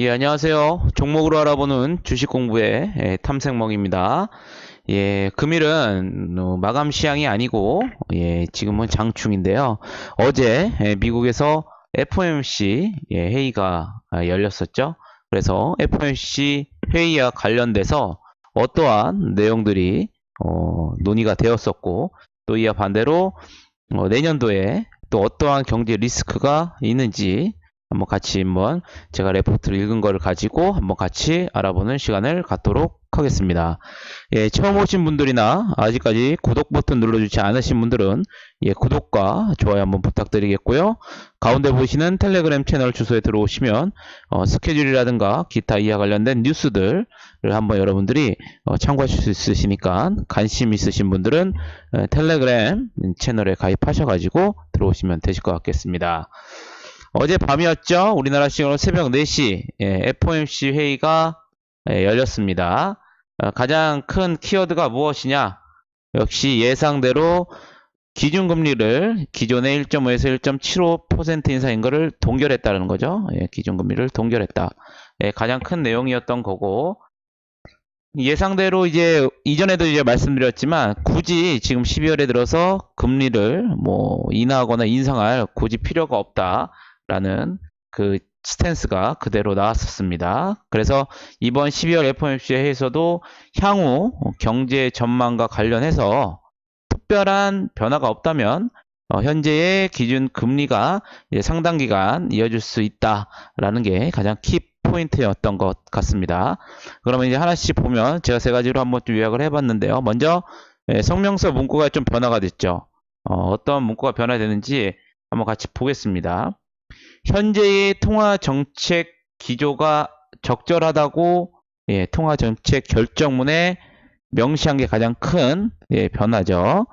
예, 안녕하세요. 종목으로 알아보는 주식 공부의 예, 탐색먹입니다. 예, 금일은 어, 마감 시향이 아니고, 예, 지금은 장충인데요. 어제 예, 미국에서 FOMC 예, 회의가 아, 열렸었죠. 그래서 FOMC 회의와 관련돼서 어떠한 내용들이 어, 논의가 되었었고, 또 이와 반대로 어, 내년도에 또 어떠한 경제 리스크가 있는지 한번 같이 한번 제가 레포트를 읽은 거를 가지고 한번 같이 알아보는 시간을 갖도록 하겠습니다. 예, 처음 오신 분들이나 아직까지 구독 버튼 눌러주지 않으신 분들은 예, 구독과 좋아요 한번 부탁드리겠고요. 가운데 보시는 텔레그램 채널 주소에 들어오시면 어, 스케줄이라든가 기타 이와 관련된 뉴스들을 한번 여러분들이 어, 참고하실 수 있으시니까 관심 있으신 분들은 어, 텔레그램 채널에 가입하셔가지고 들어오시면 되실 것 같겠습니다. 어제 밤이었죠. 우리나라 시간으로 새벽 4시 예, FOMC 회의가 예, 열렸습니다. 어, 가장 큰 키워드가 무엇이냐? 역시 예상대로 기준금리를 기존의 1.5에서 1.75% 인상인 것을 동결했다는 거죠. 예, 기준금리를 동결했다. 예, 가장 큰 내용이었던 거고 예상대로 이제 이전에도 이제 말씀드렸지만 굳이 지금 12월에 들어서 금리를 뭐 인하하거나 인상할 굳이 필요가 없다 라는 그 스탠스가 그대로 나왔었습니다. 그래서 이번 12월 FOMC 회의에서도 향후 경제 전망과 관련해서 특별한 변화가 없다면 어, 현재의 기준 금리가 상당 기간 이어질 수 있다라는 게 가장 키 포인트였던 것 같습니다. 그러면 이제 하나씩 보면 제가 세 가지로 한번 좀 요약을 해봤는데요. 먼저 예, 성명서 문구가 좀 변화가 됐죠. 어, 떤 문구가 변화되는지 한번 같이 보겠습니다. 현재의 통화 정책 기조가 적절하다고 예, 통화 정책 결정문에 명시한 게 가장 큰 예, 변화죠.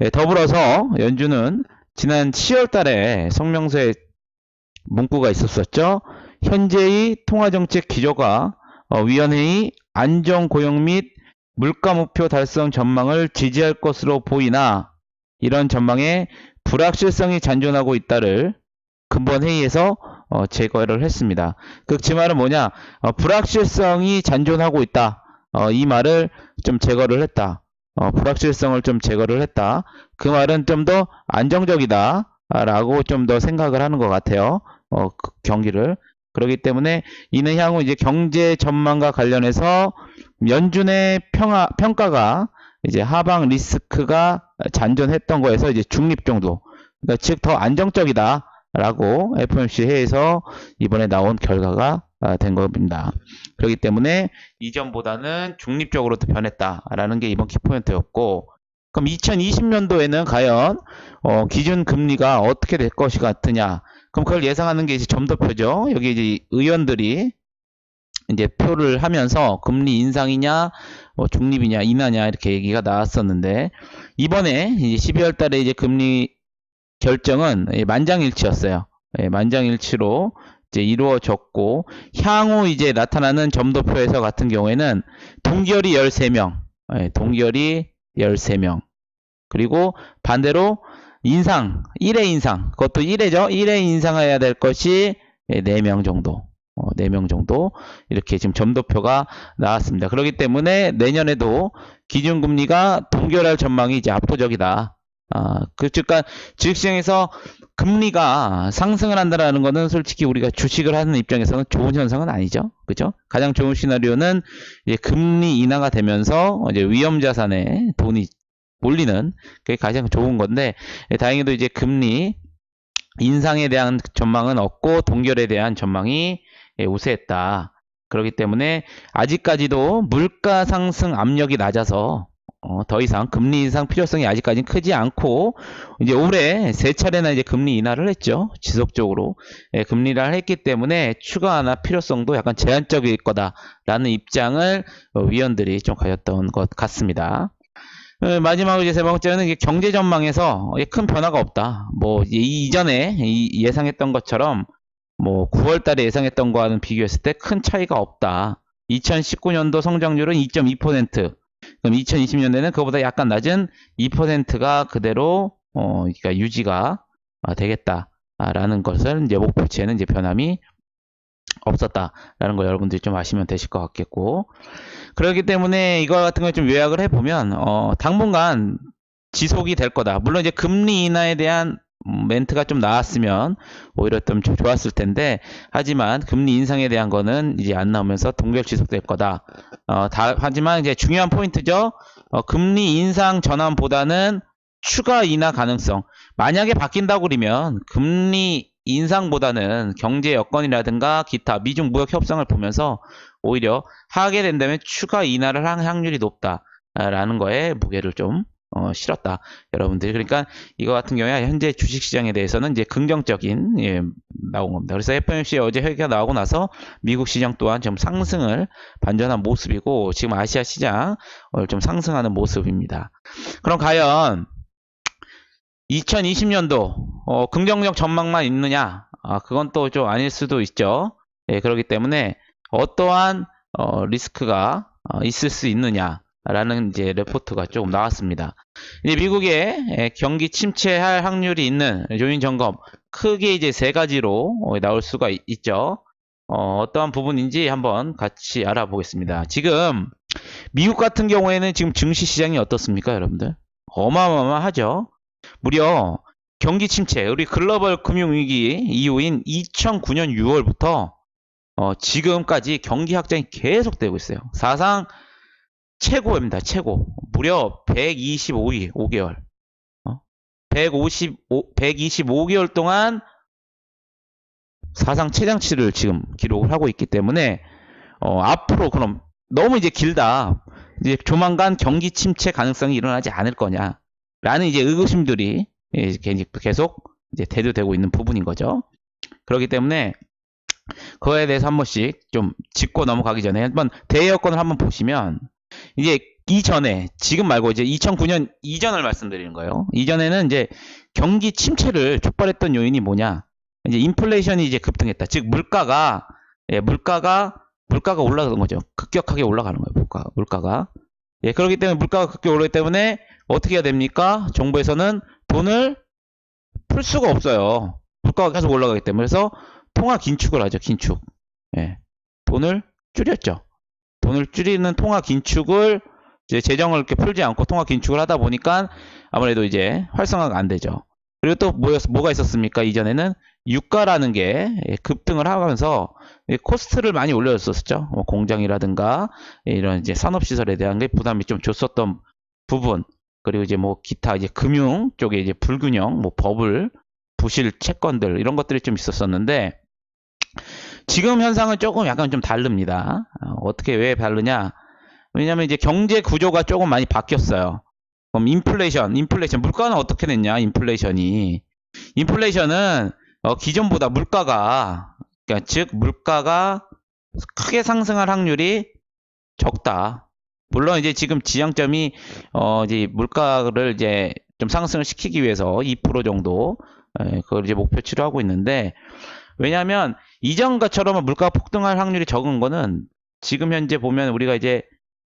예, 더불어서 연준은 지난 10월 달에 성명서에 문구가 있었었죠. 현재의 통화 정책 기조가 어, 위원회의 안정 고용 및 물가 목표 달성 전망을 지지할 것으로 보이나 이런 전망에 불확실성이 잔존하고 있다를 근본 회의에서 어, 제거를 했습니다. 그 말은 뭐냐? 어, 불확실성이 잔존하고 있다. 어, 이 말을 좀 제거를 했다. 어, 불확실성을 좀 제거를 했다. 그 말은 좀 더 안정적이다. 라고 좀 더 생각을 하는 것 같아요. 어, 그 경기를. 그렇기 때문에 이는 향후 이제 경제 전망과 관련해서 연준의 평화, 평가가 이제 하방 리스크가 잔존했던 거에서 이제 중립 정도. 그러니까 즉 더 안정적이다. 라고 FOMC 회의에서 이번에 나온 결과가 아, 된 겁니다. 그렇기 때문에 이전보다는 중립적으로 변했다라는 게 이번 키포인트였고 그럼 2020년도에는 과연 어, 기준 금리가 어떻게 될 것이 같으냐 그럼 그걸 예상하는 게 이제 점도표죠. 여기 이제 의원들이 이제 표를 하면서 금리 인상이냐, 뭐 중립이냐, 인하냐 이렇게 얘기가 나왔었는데 이번에 이제 12월 달에 이제 금리 결정은 만장일치였어요. 예, 만장일치로 이제 이루어졌고 향후 이제 나타나는 점도표에서 같은 경우에는 동결이 13명, 예, 동결이 13명. 그리고 반대로 인상, 1회 인상, 그것도 1회죠. 1회 인상해야 될 것이 4명 정도. 어, 4명 정도 이렇게 지금 점도표가 나왔습니다. 그렇기 때문에 내년에도 기준금리가 동결할 전망이 이제 압도적이다. 아, 그, 즉, 주식시장에서 금리가 상승을 한다는 것은 솔직히 우리가 주식을 하는 입장에서는 좋은 현상은 아니죠. 그죠? 가장 좋은 시나리오는 이제 금리 인하가 되면서 이제 위험 자산에 돈이 몰리는 그게 가장 좋은 건데 예, 다행히도 이제 금리 인상에 대한 전망은 없고 동결에 대한 전망이 예, 우세했다. 그렇기 때문에 아직까지도 물가 상승 압력이 낮아서 어, 더 이상 금리 인상 필요성이 아직까지는 크지 않고 이제 올해 세 차례나 이제 금리 인하를 했죠 지속적으로 예, 금리 인하를 했기 때문에 추가 하나 필요성도 약간 제한적일 거다라는 입장을 어, 위원들이 좀 가졌던 것 같습니다. 어, 마지막으로 이제 세 번째는 경제 전망에서 큰 변화가 없다. 뭐 이전에 예상했던 것처럼 뭐 9월 달에 예상했던 거와는 비교했을 때 큰 차이가 없다. 2019년도 성장률은 2.2%. 그럼 2020년에는 그보다 약간 낮은 2%가 그대로 어, 그러니까 유지가 되겠다라는 것을 이제 목표치에는 이제 변함이 없었다라는 거 여러분들이 좀 아시면 되실 것 같겠고 그렇기 때문에 이거 같은 걸 좀 요약을 해보면 어, 당분간 지속이 될 거다. 물론 이제 금리 인하에 대한 음, 멘트가 좀 나왔으면 오히려 좀 좋았을 텐데 하지만 금리 인상에 대한 거는 이제 안 나오면서 동결 지속될 거다. 어, 다, 하지만 이제 중요한 포인트죠. 어, 금리 인상 전환보다는 추가 인하 가능성. 만약에 바뀐다고 그러면 금리 인상보다는 경제 여건이라든가 기타 미중 무역 협상을 보면서 오히려 하게 된다면 추가 인하를 할 확률이 높다라는 거에 무게를 좀 어, 실었다. 여러분들이 그러니까 이거 같은 경우에 현재 주식 시장에 대해서는 이제 긍정적인 예, 나온 겁니다. 그래서 FOMC 어제 회의가 나오고 나서 미국 시장 또한 좀 상승을 반전한 모습이고 지금 아시아 시장 좀 상승하는 모습입니다. 그럼 과연 2020년도 어, 긍정적 전망만 있느냐? 아, 그건 또 좀 아닐 수도 있죠. 예, 그렇기 때문에 어떠한 어, 리스크가 어, 있을 수 있느냐 라는 이제 레포트가 조금 나왔습니다. 이제 미국의 예, 경기 침체할 확률이 있는 요인 점검 크게 이제 세 가지로 어, 나올 수가 있, 있죠. 어, 어떠한 부분인지 한번 같이 알아보겠습니다. 지금 미국 같은 경우에는 지금 증시 시장이 어떻습니까, 여러분들? 어마어마하죠. 무려 경기 침체, 우리 글로벌 금융위기 이후인 2009년 6월부터 어, 지금까지 경기 확장이 계속되고 있어요. 사상 최고입니다. 최고. 무려 125일, 5개월. 어? 155, 125개월 동안 사상 최장치를 지금 기록을 하고 있기 때문에 어, 앞으로 그럼 너무 이제 길다. 이제 조만간 경기 침체 가능성이 일어나지 않을 거냐. 라는 이제 의구심들이 예, 계속 이제 대두되고 있는 부분인 거죠. 그렇기 때문에 그거에 대해서 한 번씩 좀 짚고 넘어가기 전에 한번 대여건을 한번 보시면 이제 이전에 지금 말고 이제 2009년 이전을 말씀드리는 거예요. 이전에는 이제 경기 침체를 촉발했던 요인이 뭐냐? 이제 인플레이션이 이제 급등했다. 즉 물가가 예, 물가가 물가가 올라가는 거죠. 급격하게 올라가는 거예요. 물가 물가가. 예, 그렇기 때문에 물가가 급격하게 올라가기 때문에 어떻게 해야 됩니까? 정부에서는 돈을 풀 수가 없어요. 물가가 계속 올라가기 때문에. 그래서 통화 긴축을 하죠. 긴축. 예. 돈을 줄였죠. 돈을 줄이는 통화 긴축을 이제 재정을 이렇게 풀지 않고 통화 긴축을 하다 보니까 아무래도 이제 활성화가 안 되죠. 그리고 또 뭐였, 뭐가 있었습니까? 이전에는 유가라는 게 급등을 하면서 코스트를 많이 올려줬었죠. 뭐 공장이라든가 이런 이제 산업시설에 대한 게 부담이 좀 줬었던 부분. 그리고 이제 뭐 기타 이제 금융 쪽에 이제 불균형, 뭐 버블, 부실 채권들 이런 것들이 좀 있었었는데 지금 현상은 조금 약간 좀 다릅니다. 어, 떻게 왜 다르냐? 왜냐면 이제 경제 구조가 조금 많이 바뀌었어요. 그럼 인플레이션, 인플레이션 물가는 어떻게 됐냐? 인플레이션이 인플레이션은 어, 기존보다 물가가 그러니까 즉 물가가 크게 상승할 확률이 적다. 물론 이제 지금 지향점이 어 이제 물가를 이제 좀 상승을 시키기 위해서 2% 정도 에, 그걸 이제 목표치로 하고 있는데 왜냐하면 이전과처럼 물가가 폭등할 확률이 적은 거는 지금 현재 보면 우리가 이제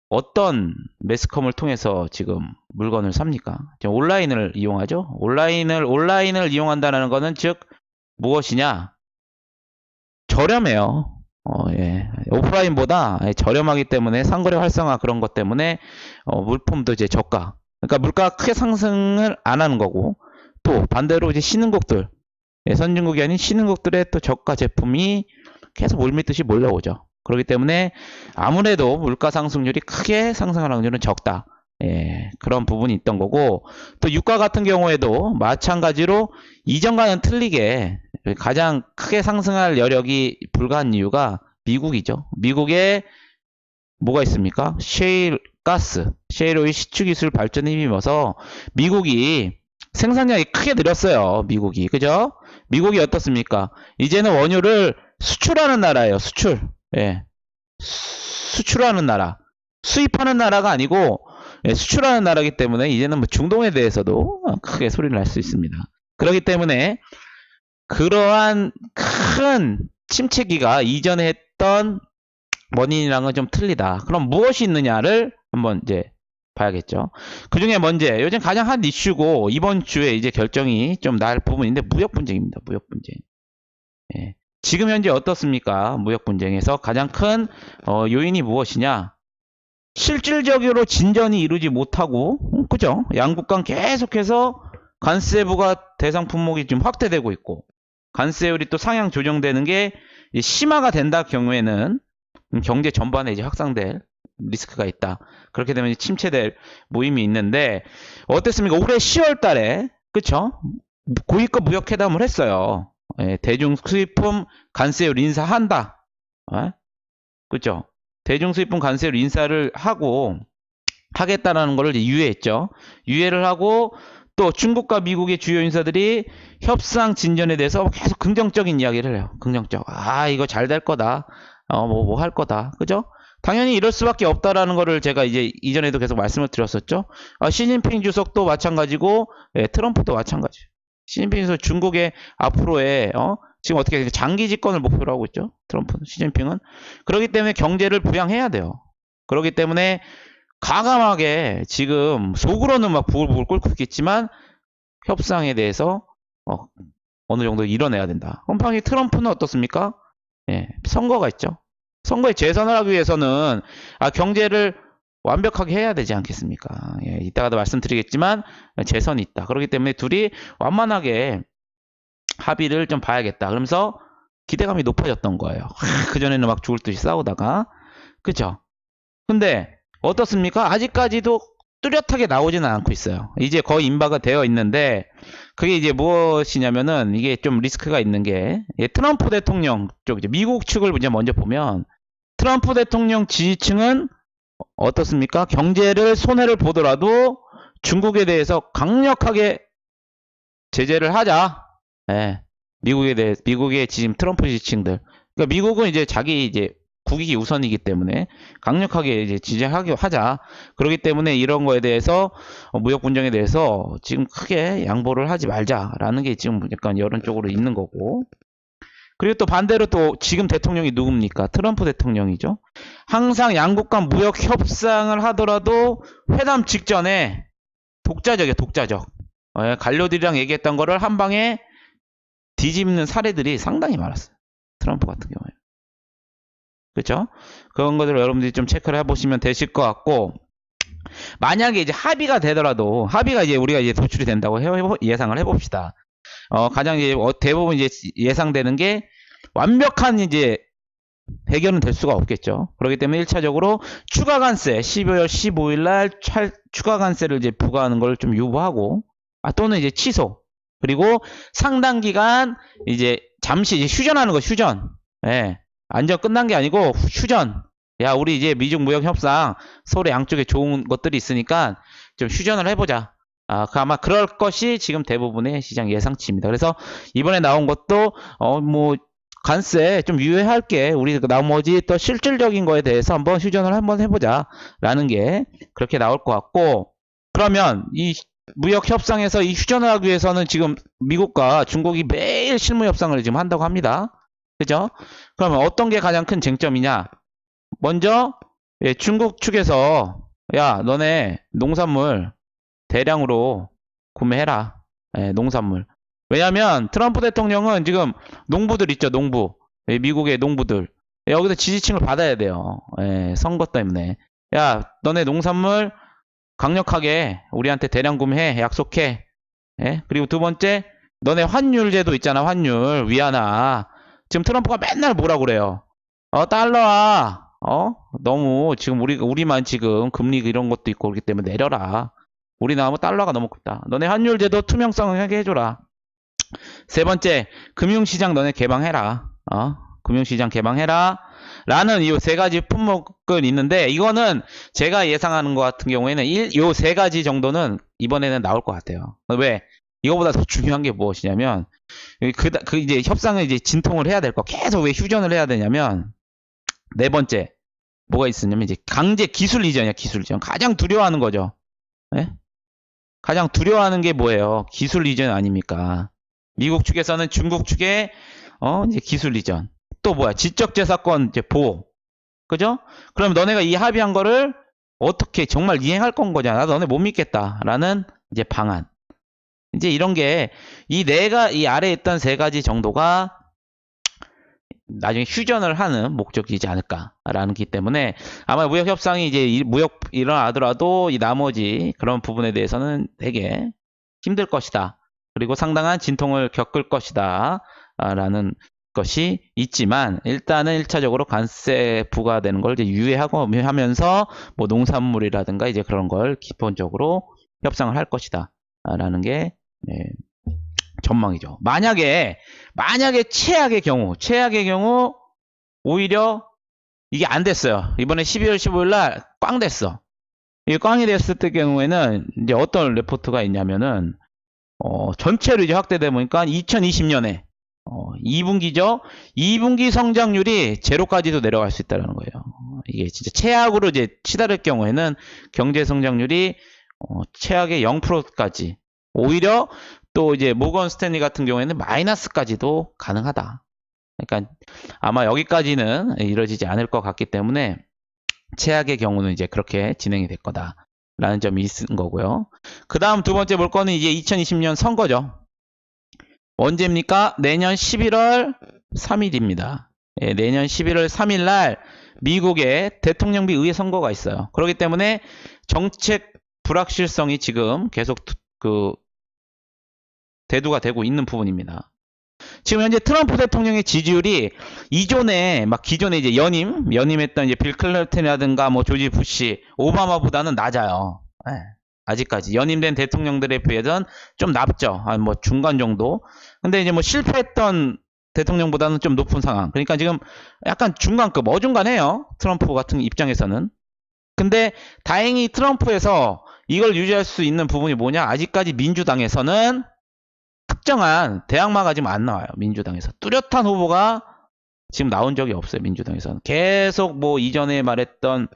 어떤 매스컴을 통해서 지금 물건을 삽니까? 지금 온라인을 이용하죠. 온라인을 온라인을 이용한다는 거는 즉 무엇이냐? 저렴해요. 어, 예. 오프라인보다 저렴하기 때문에 상거래 활성화 그런 것 때문에 어, 물품도 이제 저가. 그러니까 물가가 크게 상승을 안 하는 거고 또 반대로 이제 신흥국들 예, 선진국이 아닌 신흥국들의 또 저가 제품이 계속 물밀듯이 몰려오죠. 그렇기 때문에 아무래도 물가 상승률이 크게 상승할 확률은 적다. 예, 그런 부분이 있던 거고 또 유가 같은 경우에도 마찬가지로 이전과는 틀리게 가장 크게 상승할 여력이 불가한 이유가 미국이죠. 미국에 뭐가 있습니까? 셰일 가스, 셰일 오일 시추 기술 발전에 힘입어서 미국이 생산량이 크게 늘었어요. 미국이. 그죠? 미국이 어떻습니까? 이제는 원유를 수출하는 나라예요. 수출. 예. 수출하는 나라. 수입하는 나라가 아니고 예, 수출하는 나라기 때문에 이제는 뭐 중동에 대해서도 크게 소리를 낼수 있습니다. 그렇기 때문에 그러한 큰 침체기가 이전에 했던 원인이랑은 좀 틀리다. 그럼 무엇이 있느냐를 한번 이제 봐야겠죠. 그 중에 먼저 요즘 가장 한 이슈고 이번 주에 이제 결정이 좀 날 부분인데 무역 분쟁입니다. 무역 분쟁. 예. 지금 현재 어떻습니까? 무역 분쟁에서 가장 큰 어, 요인이 무엇이냐? 실질적으로 진전이 이루지 못하고, 음, 그죠? 양국 간 계속해서 관세부가 대상 품목이 좀 확대되고 있고, 관세율이 또 상향 조정되는 게 심화가 된다 경우에는 음, 경제 전반에 이제 확산될 리스크가 있다. 그렇게 되면 침체될 모임이 있는데 어땠습니까? 올해 10월 달에 그쵸? 고위급 무역 회담을 했어요. 예, 대중 수입품 관세율 인사한다. 예? 그죠? 대중 수입품 관세율 인사를 하고 하겠다라는 이제 유예했죠. 유예를 하고 또 중국과 미국의 주요 인사들이 협상 진전에 대해서 계속 긍정적인 이야기를 해요. 긍정적. 아, 이거 잘 될 거다. 어, 뭐, 뭐 할 거다. 그죠? 당연히 이럴 수밖에 없다라는 거를 제가 이제 이전에도 계속 말씀을 드렸었죠. 아, 시진핑 주석도 마찬가지고, 예, 트럼프도 마찬가지. 시진핑 주석 중국의 앞으로의, 어, 지금 어떻게 장기 집권을 목표로 하고 있죠. 트럼프는, 시진핑은. 그렇기 때문에 경제를 부양해야 돼요. 그렇기 때문에 과감하게 지금 속으로는 막 부글부글 끓고 있겠지만 협상에 대해서 어, 어느 정도 이뤄내야 된다. 홈팡이 트럼프는 어떻습니까? 예, 선거가 있죠. 선거에 재선을 하기 위해서는 아, 경제를 완벽하게 해야 되지 않겠습니까? 예, 이따가도 말씀드리겠지만 재선이 있다. 그렇기 때문에 둘이 완만하게 합의를 좀 봐야겠다. 그러면서 기대감이 높아졌던 거예요. 그 전에는 막 죽을 듯이 싸우다가 그죠? 근데 어떻습니까? 아직까지도 뚜렷하게 나오지는 않고 있어요. 이제 거의 임박가 되어 있는데 그게 이제 무엇이냐면은 이게 좀 리스크가 있는 게 예, 트럼프 대통령 쪽 이제 미국 측을 먼저 보면 트럼프 대통령 지지층은 어떻습니까? 경제를 손해를 보더라도 중국에 대해서 강력하게 제재를 하자. 예. 미국에 대해 미국의 지금 트럼프 지지층들. 그러니까 미국은 이제 자기 이제 국익이 우선이기 때문에 강력하게 이제 지지하기 하자. 그렇기 때문에 이런 거에 대해서 어, 무역 분쟁에 대해서 지금 크게 양보를 하지 말자라는 게 지금 약간 여론적으로 있는 거고. 그리고 또 반대로 또 지금 대통령이 누굽니까? 트럼프 대통령이죠. 항상 양국 간 무역 협상을 하더라도 회담 직전에 독자적이야, 독자적. 예, 관료들이랑 얘기했던 거를 한 방에 뒤집는 사례들이 상당히 많았어요. 트럼프 같은 경우에. 그죠? 그런 것들을 여러분들이 좀 체크를 해보시면 되실 것 같고, 만약에 이제 합의가 되더라도, 합의가 이제 우리가 이제 도출이 된다고 해- 예상을 해봅시다. 어, 가장 이제 어, 대부분 이제 예상되는 게 완벽한 이제 해결은 될 수가 없겠죠. 그렇기 때문에 1차적으로 추가 관세 12월 15일 날 찰- 추가 관세를 이제 부과하는 걸 좀 유보하고 아, 또는 이제 취소 그리고 상당 기간 이제 잠시 이제 휴전하는 거 휴전. 예. 안전 끝난 게 아니고 휴전. 야, 우리 이제 미중 무역 협상 서로 양쪽에 좋은 것들이 있으니까 좀 휴전을 해보자. 아, 그 아마 그럴 것이 지금 대부분의 시장 예상치입니다. 그래서 이번에 나온 것도 어 뭐 관세 좀 유예할 게. 우리 그 나머지 또 실질적인 거에 대해서 한번 휴전을 한번 해보자라는 게 그렇게 나올 것 같고 그러면 이 무역 협상에서 이 휴전을 하기 위해서는 지금 미국과 중국이 매일 실무 협상을 지금 한다고 합니다. 그죠? 그러면 어떤 게 가장 큰 쟁점이냐? 먼저 예, 중국 측에서 야 너네 농산물 대량으로 구매해라. 예, 농산물. 왜냐하면 트럼프 대통령은 지금 농부들 있죠, 농부. 예, 미국의 농부들. 예, 여기서 지지층을 받아야 돼요. 예, 선거 때문에. 야, 너네 농산물 강력하게 우리한테 대량 구매해, 약속해. 예? 그리고 두 번째, 너네 환율 제도 있잖아, 환율. 위안화. 지금 트럼프가 맨날 뭐라 그래요? 어, 달러야. 어? 너무 지금 우리 우리만 지금 금리 이런 것도 있고 그렇기 때문에 내려라. 우리 나무 달러가 너무 크다. 너네 환율 제도 투명성하게 해줘라. 세 번째, 금융시장 너네 개방해라. 어? 금융시장 개방해라. 라는 이 세 가지 품목은 있는데, 이거는 제가 예상하는 것 같은 경우에는 요세 가지 정도는 이번에는 나올 것 같아요. 왜? 이거보다 더 중요한 게 무엇이냐면, 그, 그 이제 협상을 이제 진통을 해야 될 거. 계속 왜 휴전을 해야 되냐면, 네 번째, 뭐가 있었냐면, 이제 강제 기술 이전이야, 기술 이전. 가장 두려워하는 거죠. 예? 가장 두려워하는 게 뭐예요? 기술 이전 아닙니까? 미국 측에서는 중국 측에 어 이제 기술 이전 또 뭐야 지적재산권 이제 보호 그죠? 그럼 너네가 이 합의한 거를 어떻게 정말 이행할 건 거냐? 나 너네 못 믿겠다라는 이제 방안 이제 이런 게 이 네가 이 아래에 있던 세 가지 정도가 나중에 휴전을 하는 목적이지 않을까라는 기 때문에 아마 무역 협상이 이제 일- 무역 일어나더라도 이 나머지 그런 부분에 대해서는 되게 힘들 것이다. 그리고 상당한 진통을 겪을 것이다. 아, 라는 것이 있지만 일단은 1차적으로 관세 부과되는 걸 이제 유예하고 하면서 뭐 농산물이라든가 이제 그런 걸 기본적으로 협상을 할 것이다. 아, 라는 게 네, 전망이죠. 만약에 만약에 최악의 경우 최악의 경우 오히려 이게 안 됐어요. 이번에 12월 15일 날 꽝 됐어. 이 꽝이 됐을 때 경우에는 이제 어떤 레포트가 있냐면은 어, 전체로 이제 확대돼 보니까 2020년에 어, 2분기죠. 2분기 성장률이 제로까지도 내려갈 수 있다는 거예요. 이게 진짜 최악으로 이제 치달을 경우에는 경제 성장률이 어, 최악의 0%까지 오히려 또 이제 모건 스탠리 같은 경우에는 마이너스까지도 가능하다. 그러니까 아마 여기까지는 이루어지지 않을 것 같기 때문에 최악의 경우는 이제 그렇게 진행이 될 거다라는 점이 있는 거고요. 그 다음 두 번째 볼 거는 이제 2020년 선거죠. 언제입니까? 내년 11월 3일입니다. 예, 내년 11월 3일 날 미국의 대통령비 의회 선거가 있어요. 그렇기 때문에 정책 불확실성이 지금 계속 투- 그 대두가 되고 있는 부분입니다. 지금 현재 트럼프 대통령의 지지율이 이전에 막 기존에 이제 연임 연임했던 이제 빌 클린턴이라든가 뭐 조지 부시, 오바마보다는 낮아요. 예, 아직까지 연임된 대통령들에 비해서는 좀 낮죠. 한뭐 중간 정도. 근데 이제 뭐 실패했던 대통령보다는 좀 높은 상황. 그러니까 지금 약간 중간급, 어중간해요. 트럼프 같은 입장에서는. 근데 다행히 트럼프에서 이걸 유지할 수 있는 부분이 뭐냐? 아직까지 민주당에서는 특정한 대항마가 지금 안 나와요. 민주당에서. 뚜렷한 후보가 지금 나온 적이 없어요. 민주당에서는. 계속 뭐 이전에 말했던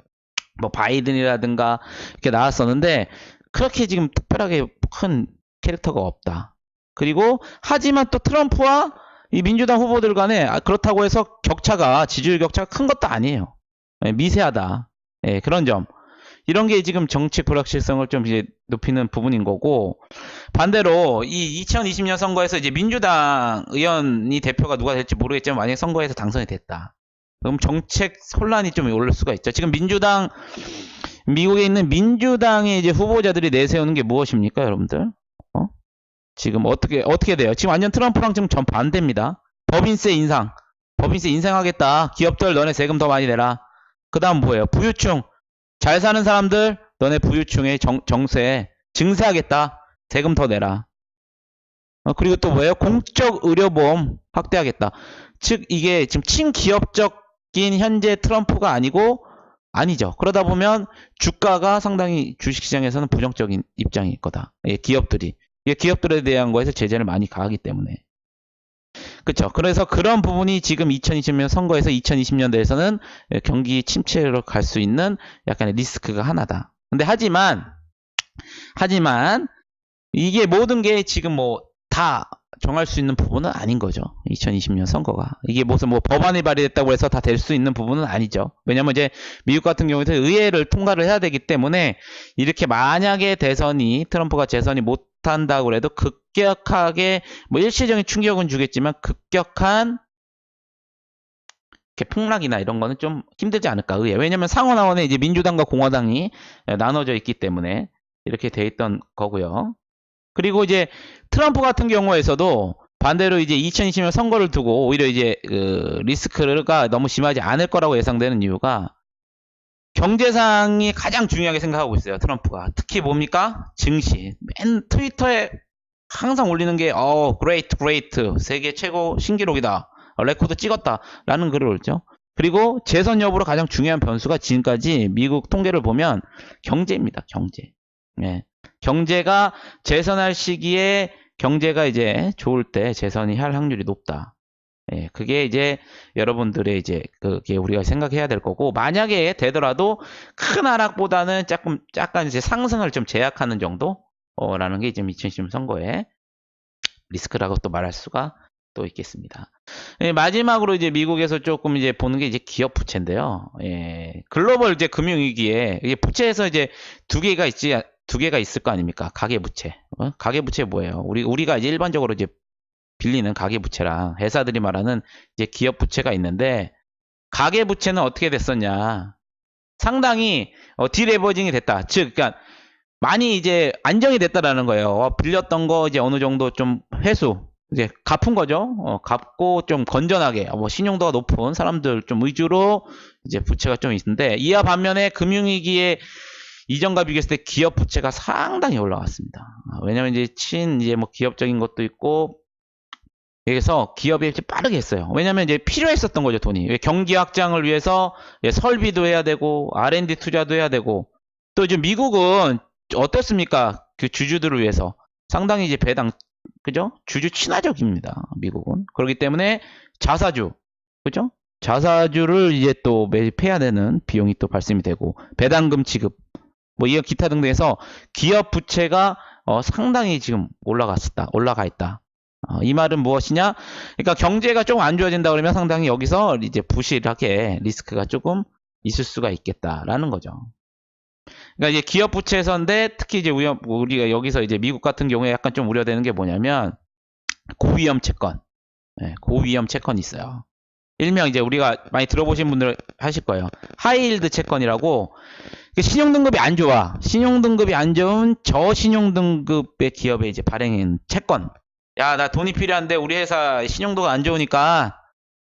뭐 바이든이라든가 이렇게 나왔었는데 그렇게 지금 특별하게 큰 캐릭터가 없다. 그리고 하지만 또 트럼프와 이 민주당 후보들 간에 아, 그렇다고 해서 격차가 지지율 격차가 큰 것도 아니에요. 예, 미세하다. 예, 그런 점. 이런 게 지금 정치 불확실성을 좀 이제 높이는 부분인 거고 반대로 이 2020년 선거에서 이제 민주당 의원이 대표가 누가 될지 모르겠지만 만약에 선거에서 당선이 됐다. 그럼 정책 혼란이 좀 오를 수가 있죠. 지금 민주당 미국에 있는 민주당의 이제 후보자들이 내세우는 게 무엇입니까, 여러분들? 어? 지금 어떻게 어떻게 돼요? 지금 완전 트럼프랑 지금 전 반대입니다. 법인세 인상, 법인세 인상하겠다. 기업들 너네 세금 더 많이 내라. 그다음 뭐예요? 부유층 잘 사는 사람들 너네 부유층의 정, 정세 증세하겠다. 세금 더 내라. 어, 그리고 또 뭐예요? 공적 의료보험 확대하겠다. 즉 이게 지금 친기업적인 현재 트럼프가 아니고 아니죠. 그러다 보면 주가가 상당히 주식시장에서는 부정적인 입장일 거다. 예, 기업들이. 이게 기업들에 대한 거에서 제재를 많이 가하기 때문에. 그렇죠. 그래서 그런 부분이 지금 2020년 선거에서 2020년대에서는 경기 침체로 갈 수 있는 약간의 리스크가 하나다. 근데 하지만 하지만 이게 모든 게 지금 뭐 다 정할 수 있는 부분은 아닌 거죠. 2020년 선거가. 이게 무슨 뭐 법안이 발의됐다고 해서 다 될 수 있는 부분은 아니죠. 왜냐면 이제 미국 같은 경우에는 의회를 통과를 해야 되기 때문에 이렇게 만약에 대선이 트럼프가 재선이 못 한다고 해도 급격하게 뭐 일시적인 충격은 주겠지만 급격한 이렇게 폭락이나 이런 거는 좀 힘들지 않을까 의회. 왜냐면 상원하원에 이제 민주당과 공화당이 나눠져 있기 때문에 이렇게 돼 있던 거고요. 그리고 이제 트럼프 같은 경우에서도 반대로 이제 2020년 선거를 두고 오히려 이제 그 리스크가 너무 심하지 않을 거라고 예상되는 이유가 경제상이 가장 중요하게 생각하고 있어요. 트럼프가 특히 뭡니까 증시 맨 트위터에 항상 올리는 게 어, great, great, 세계 최고 신기록이다, 어, 레코드 찍었다라는 글을 올죠. 그리고 재선 여부로 가장 중요한 변수가 지금까지 미국 통계를 보면 경제입니다. 경제. 예. 경제가 재선할 시기에 경제가 이제 좋을 때 재선이 할 확률이 높다. 예, 그게 이제 여러분들의 이제 그게 우리가 생각해야 될 거고 만약에 되더라도 큰 하락보다는 조금 약간 이제 상승을 좀 제약하는 정도 라는 게 지금 2020 선거에 리스크라고 또 말할 수가 또 있겠습니다. 예, 마지막으로 이제 미국에서 조금 이제 보는 게 이제 기업 부채인데요. 예, 글로벌 이제 금융 위기에 이게 부채에서 이제 두 개가 있지 두 개가 있을 거 아닙니까? 가계 부채. 어? 가계 부채 뭐예요? 우리 우리가 이제 일반적으로 이제 빌리는 가계 부채랑 회사들이 말하는 이제 기업 부채가 있는데 가계 부채는 어떻게 됐었냐? 상당히 어, 디레버징이 됐다. 즉, 그러니까 많이 이제 안정이 됐다라는 거예요. 어, 빌렸던 거 이제 어느 정도 좀 회수 이제 갚은 거죠. 어, 갚고 좀 건전하게 어, 뭐 신용도가 높은 사람들 좀 위주로 이제 부채가 좀 있는데 이와 반면에 금융위기에 이전과 비교했을 때 기업 부채가 상당히 올라갔습니다. 아, 왜냐면 이제 친 이제 뭐 기업적인 것도 있고 여기서 기업이 이렇게 빠르게 했어요. 왜냐면 이제 필요했었던 거죠, 돈이. 왜 경기 확장을 위해서 예, 설비도 해야 되고 R&D 투자도 해야 되고 또 이제 미국은 어떻습니까? 그 주주들을 위해서 상당히 이제 배당 그죠? 주주 친화적입니다. 미국은. 그렇기 때문에 자사주 그죠? 자사주를 이제 또 매입해야 되는 비용이 또 발생이 되고 배당금 지급 뭐 이런 기타 등등해서 기업 부채가 어, 상당히 지금 올라갔다 올라가 있다. 어, 이 말은 무엇이냐? 그러니까 경제가 좀안 좋아진다 그러면 상당히 여기서 이제 부실하게 리스크가 조금 있을 수가 있겠다라는 거죠. 그러니까 이제 기업 부채에서인데 특히 이제 우리가 여기서 이제 미국 같은 경우에 약간 좀 우려되는 게 뭐냐면 고위험 채권, 네, 고위험 채권이 있어요. 일명 이제 우리가 많이 들어보신 분들 하실 거예요. 하이힐드 채권이라고 그 신용등급이 안 좋아. 신용등급이 안 좋은 저신용등급의 기업에 이제 발행한 채권. 야, 나 돈이 필요한데 우리 회사 신용도가 안 좋으니까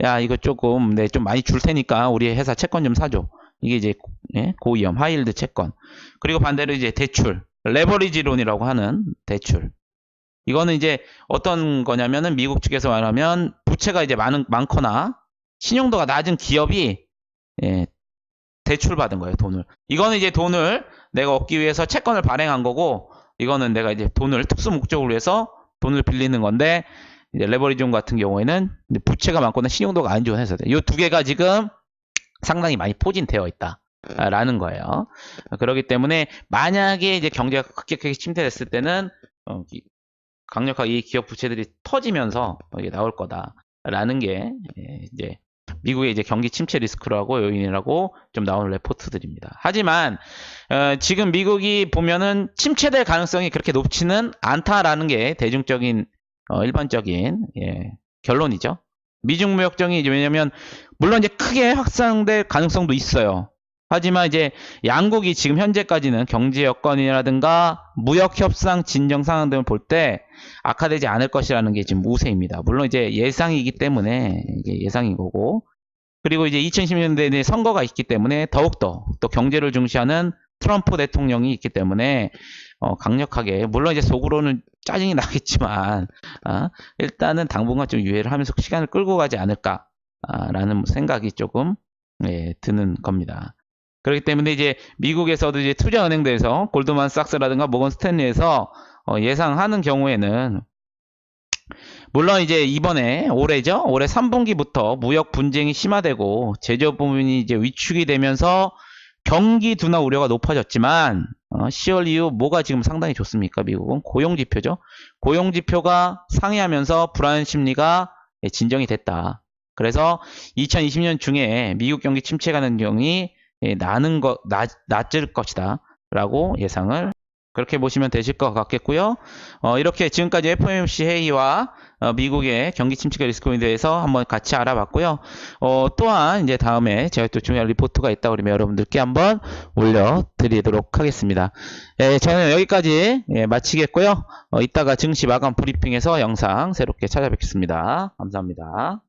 야, 이거 조금 내 좀 많이 줄 테니까 우리 회사 채권 좀 사줘. 이게 이제 예, 고위험 하이힐드 채권. 그리고 반대로 이제 대출, 레버리지론이라고 하는 대출. 이거는 이제 어떤 거냐면은 미국 측에서 말하면 부채가 이제 많은 많거나 신용도가 낮은 기업이 예, 대출 받은 거예요, 돈을. 이거는 이제 돈을 내가 얻기 위해서 채권을 발행한 거고 이거는 내가 이제 돈을 특수 목적으로 위해서 돈을 빌리는 건데 이제 레버리지론 같은 경우에는 부채가 많거나 신용도가 안 좋은 회사들. 이 두 개가 지금 상당히 많이 포진되어 있다 라는 거예요. 그렇기 때문에 만약에 이제 경제가 급격하게 침체됐을 때는 어, 이- 강력하게 이 기업 부채들이 터지면서 이게 나올 거다라는 게 예, 이제 미국의 이제 경기 침체 리스크라고 요인이라고 좀 나오는 레포트들입니다. 하지만 어, 지금 미국이 보면은 침체될 가능성이 그렇게 높지는 않다라는 게 대중적인 어, 일반적인 예, 결론이죠. 미중 무역정이 이제 왜냐면 물론 이제 크게 확산될 가능성도 있어요. 하지만 이제 양국이 지금 현재까지는 경제 여건이라든가 무역 협상 진정 상황 등을 볼 때 악화되지 않을 것이라는 게 지금 우세입니다. 물론 이제 예상이기 때문에 이게 예상인 거고 그리고 이제 2010년대에 선거가 있기 때문에 더욱더 또 경제를 중시하는 트럼프 대통령이 있기 때문에 어, 강력하게 물론 이제 속으로는 짜증이 나겠지만 아, 일단은 당분간 좀 유예를 하면서 시간을 끌고 가지 않을까라는 생각이 조금 예, 드는 겁니다. 그렇기 때문에 이제 미국에서도 이제 투자은행들에서 골드만삭스라든가 모건 스탠리에서 어, 예상하는 경우에는 물론 이제 이번에 올해죠. 올해 3분기부터 무역 분쟁이 심화되고 제조 부분이 이제 위축이 되면서 경기 둔화 우려가 높아졌지만 어, 10월 이후 뭐가 지금 상당히 좋습니까? 미국은 고용 지표죠. 고용 지표가 상회하면서 불안 심리가 예, 진정이 됐다. 그래서 2020년 중에 미국 경기 침체 가능성이 예, 나는 것 낮, 낮을 것이다. 라고 예상을 그렇게 보시면 되실 것 같겠고요. 어, 이렇게 지금까지 FOMC 회의와 어, 미국의 경기 침체 리스크에 대해서 한번 같이 알아봤고요. 어, 또한 이제 다음에 제가 또 중요한 리포트가 있다 그러면 여러분들께 한번 올려드리도록 하겠습니다. 예, 저는 여기까지 예, 마치겠고요. 어, 이따가 증시 마감 브리핑에서 영상 새롭게 찾아뵙겠습니다. 감사합니다.